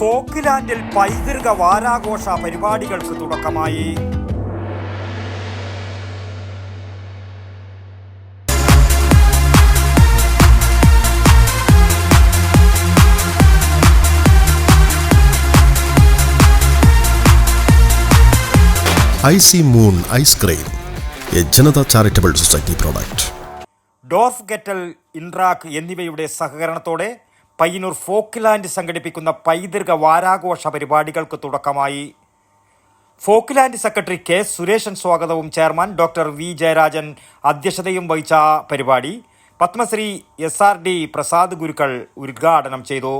ഫോക്ക്ലാൻഡിൽ പൈതൃക വാരാഘോഷ പരിപാടികൾക്ക് തുടക്കമായി. Icy moon ice cream A Janata charitable society product. ഡോഫ് ഗെറ്റൽ ഇൻട്രാക്ക് എന്നിവയുടെ സഹകരണത്തോടെ പയ്യന്നൂർ ഫോക്ക്ലാൻഡ് സംഘടിപ്പിക്കുന്ന പൈതൃക വാരാഘോഷ പരിപാടികൾക്ക് തുടക്കമായി. ഫോക്ക്ലാൻഡ് സെക്രട്ടറി കെ സുരേഷൻ സ്വാഗതവും ചെയർമാൻ ഡോക്ടർ വി ജയരാജൻ അധ്യക്ഷതയും വഹിച്ച പരിപാടി Padmashri S R D Prasad Gurukkal ഉദ്ഘാടനം ചെയ്തു.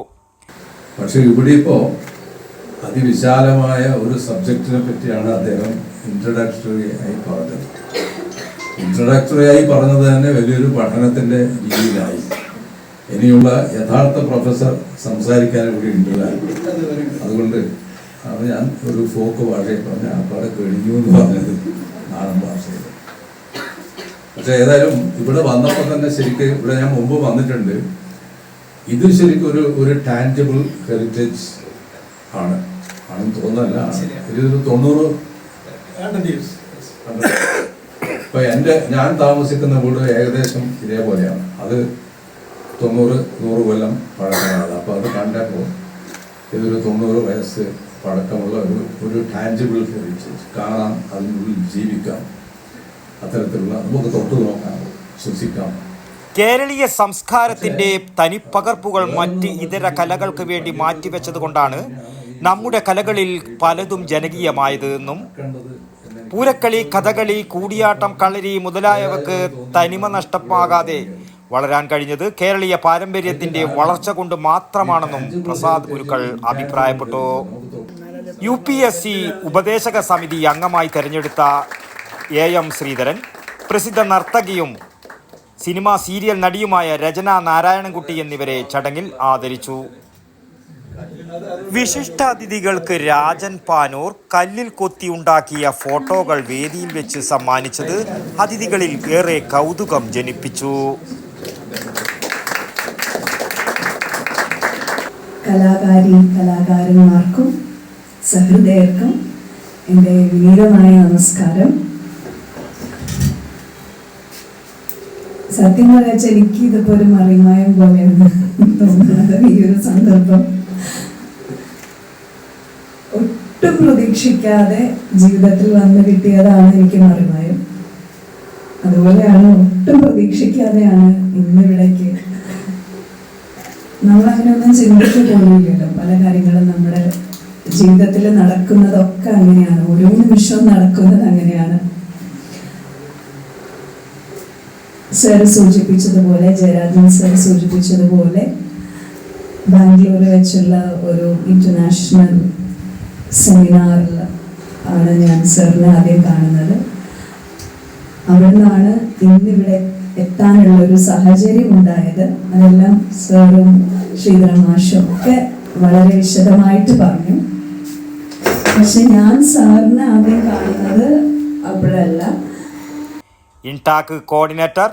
പക്ഷേ ഇവിടെ ഇപ്പോൾ അതിവിശാലമായ ഒരു സബ്ജക്റ്റിനെ പറ്റിയാണ് അദ്ദേഹം ഇൻട്രഡക്ടറി ആയി പറഞ്ഞത്. ഇൻട്രഡക്ടറി ആയി പറഞ്ഞത് തന്നെ വലിയൊരു പഠനത്തിന്റെ രീതിയിലായി. ഇനിയുള്ള യഥാർത്ഥ പ്രൊഫസർ സംസാരിക്കാൻ ഇവിടെ ഉണ്ടല്ല. അതുകൊണ്ട് അത് ഞാൻ ഒരു ഫോക്ക് ഭാഷയിൽ പറഞ്ഞ ആപ്പാടെ കഴിഞ്ഞു എന്ന് പറഞ്ഞത് നാടൻ ഭാഷയിൽ. പക്ഷെ ഏതായാലും ഇവിടെ വന്നപ്പോൾ തന്നെ ശരിക്കും ഇവിടെ ഞാൻ മുമ്പ് വന്നിട്ടുണ്ട്. ഇത് ശരിക്കും ഒരു ഒരു ടാൻജബിൾ ഹെറിറ്റേജ് ആണ്. ആണെന്ന് തോന്നുന്നല്ല ഇതൊരു തൊണ്ണൂറ് ഇപ്പൊ എന്റെ ഞാൻ താമസിക്കുന്ന വീട് ഏകദേശം ഇതേപോലെയാണ്. അത് തൊണ്ണൂറ് നൂറ് കൊല്ലം പഴക്കമാണ് അപ്പോൾ അത് കണ്ടപ്പോൾ ഇതൊരു തൊണ്ണൂറ് വയസ്സ് പഴക്കമുള്ള ഒരു ഒരു ടാൻജിബിൾ ഹെറിറ്റേജ് കാണാം അതിനുള്ളിൽ ജീവിക്കാം. അത്തരത്തിലുള്ള നമുക്ക് തൊട്ടു നോക്കാം ശ്വസിക്കാം. കേരളീയ സംസ്കാരത്തിന്റെ തനിപ്പകർപ്പുകൾ മറ്റ് ഇതര കലകൾക്ക് വേണ്ടി മാറ്റിവെച്ചതുകൊണ്ടാണ് നമ്മുടെ കലകളിൽ പലതും ജനകീയമായത് എന്നും പൂരക്കളി കഥകളി കൂടിയാട്ടം കളരി മുതലായവക്ക് തനിമ നഷ്ടമാകാതെ വളരാൻ കഴിഞ്ഞത് കേരളീയ പാരമ്പര്യത്തിന്റെ വളർച്ച കൊണ്ട് മാത്രമാണെന്നും പ്രസാദ് ഗുരുക്കൾ അഭിപ്രായപ്പെട്ടു. യു പി എസ് സി ഉപദേശക സമിതി അംഗമായി തെരഞ്ഞെടുത്ത എ എം ശ്രീധരൻ പ്രസിദ്ധ നർത്തകിയും സിനിമാ സീരിയൽ നടിയുമായ രചന നാരായണൻകുട്ടി എന്നിവരെ ചടങ്ങിൽ ആദരിച്ചു. വിശിഷ്ടാതിഥികൾക്ക് രാജൻ പാനൂർ കല്ലിൽ കൊത്തിയുണ്ടാക്കിയ ഫോട്ടോകൾ വേദിയിൽ വെച്ച് സമ്മാനിച്ചത് അതിഥികളിൽ ഏറെ കൗതുകം ജനിപ്പിച്ചു. കലാകാരി കലാകാരന്മാർക്കും സഹൃദയർക്കും എന്റെ വിനീതമായ നമസ്കാരം. സത്യം പറയാച്ച എനിക്ക് ഇതിപ്പോ ഒരു മറിമായം പോലെയാണ് തോന്നുന്നത് ഈ ഒരു സന്ദർഭം. ഒട്ടും പ്രതീക്ഷിക്കാതെ ജീവിതത്തിൽ വന്നു കിട്ടിയതാണ് എനിക്ക് മറിമായം. അതുപോലെയാണ് ഒട്ടും പ്രതീക്ഷിക്കാതെയാണ് ഇന്നിവിടേക്ക് നമ്മൾ അങ്ങനെയൊന്നും ചിന്തിച്ചു പോകുന്നില്ലല്ലോ പല കാര്യങ്ങളും നമ്മുടെ ജീവിതത്തിൽ നടക്കുന്നതൊക്കെ അങ്ങനെയാണ്. ഓരോ നിമിഷവും നടക്കുന്നത് അങ്ങനെയാണ്. സർ സൂചിപ്പിച്ചതുപോലെ ജയരാജൻ സർ സൂചിപ്പിച്ചതുപോലെ ബാംഗ്ലൂർ വെച്ചുള്ള ഒരു ഇന്റർനാഷണൽ സെമിനാറിൽ ആണ് ഞാൻ സാറിനെ ആദ്യം കാണുന്നത്. അവിടെ നിന്നാണ് ഇന്നിവിടെ എത്താനുള്ള ഒരു സാഹചര്യം ഉണ്ടായത് അതെല്ലാം സാറും ശ്രീധരമാഷും ഒക്കെ വളരെ വിശദമായിട്ട് പറഞ്ഞു. പക്ഷെ ഞാൻ സാറിനെ ആദ്യം കാണുന്നത് അപ്പോഴല്ല ഇൻടാക്ക് കോർഡിനേറ്റർ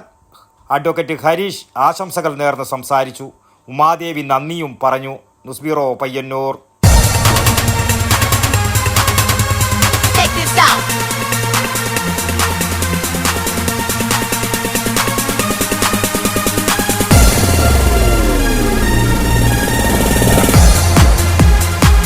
അഡ്വക്കേറ്റ് ഹരീഷ് ആശംസകൾ നേർന്ന് സംസാരിച്ചു. ഉമാദേവി നന്ദിയും പറഞ്ഞു. നുസ്ബീറോ Payyanur.